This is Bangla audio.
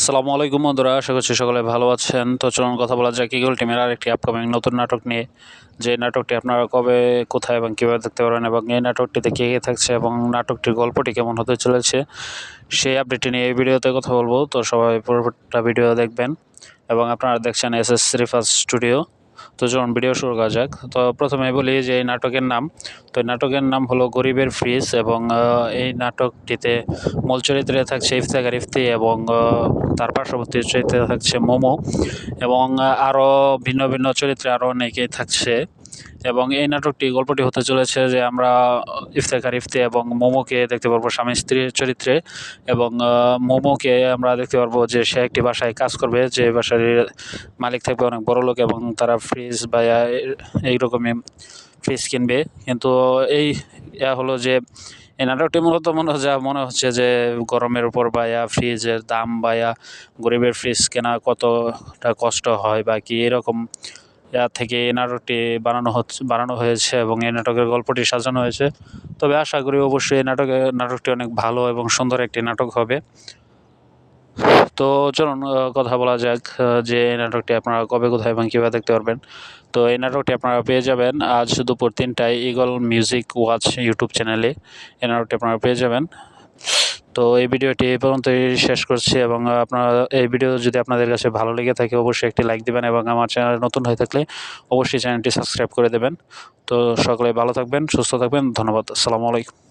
সালামু আলাইকুম বন্ধুরা, আশা করছি সকলে ভালো আছেন। তো চলুন কথা বলা যাক ইগল টিমের আরেকটি আপকামিং নতুন নাটক নিয়ে। যে নাটকটি আপনারা কবে, কোথায় এবং কীভাবে দেখতে পারেন এবং এই নাটকটিতে কে কে থাকছে এবং নাটকটির গল্পটি কেমন হতে চলেছে, সেই আপডেটটি নিয়ে এই ভিডিওতে কথা বলব। তো সবাই পুরোটা ভিডিও দেখবেন। এবং আপনারা দেখছেন এস এস শ্রীফাস স্টুডিও তো চলুন ভিডিও শুরু করা যাক। তো প্রথমে বলি যে এই নাটকের নাম, তো এই নাটকের নাম হলো গরিবের ফ্রিজ এবং এই নাটকটিতে মূল চরিত্রে থাকছে ইফতেখার ইফতি এবং তার পার্শ্ববর্তী চরিত্রে থাকছে মোমো এবং আরও ভিন্ন ভিন্ন চরিত্রে আরও অনেকেই থাকছে। এবং এই নাটকটি গল্পটি হতে চলেছে যে আমরা ইফতেখার ইফতি এবং মোমোকে দেখতে পারব স্বামী স্ত্রীর চরিত্রে এবং মোমোকে আমরা দেখতে পারব যে সে একটি বাসায় কাজ করবে, যে বাসার মালিক থাকবে অনেক বড় লোক এবং তারা ফ্রিজ বা এইরকমই ফ্রিজ কিনবে। কিন্তু এই হলো যে এই নাটকটি মূলত মনে হচ্ছে মনে হচ্ছে যে গরমের উপর বা ইয়া ফ্রিজের দাম বা ইয়া গরিবের ফ্রিজ কেনা কতটা কষ্ট হয় বা কি এরকম থেকে এই নাটকটি বানানো হচ্ছে, বানানো হয়েছে এবং এই নাটকের গল্পটি সাজানো হয়েছে। তবে আশা করি অবশ্যই এই নাটকে, নাটকটি অনেক ভালো এবং সুন্দর একটি নাটক হবে। তো চলুন কথা বলা যাক যে এই নাটকটি আপনারা কবে, কোথায় এবং কীভাবে দেখতে পারবেন। তো এই নাটকটি আপনারা পেয়ে যাবেন আজ দুপুর তিনটায় ইগল মিউজিক ওয়াচ ইউটিউব চ্যানেলে। এই নাটকটি আপনারা পেয়ে যাবেন। তো এই ভিডিওটি এই পর্যন্তই শেষ করছি এবং আপনারা এই ভিডিও যদি আপনাদের কাছে ভালো লেগে থাকে অবশ্যই একটি লাইক দেবেন এবং আমার চ্যানেল নতুন হয়ে থাকলে অবশ্যই চ্যানেলটি সাবস্ক্রাইব করে দেবেন। তো সকলে ভালো থাকবেন, সুস্থ থাকবেন, ধন্যবাদ, আসসালামু আলাইকুম।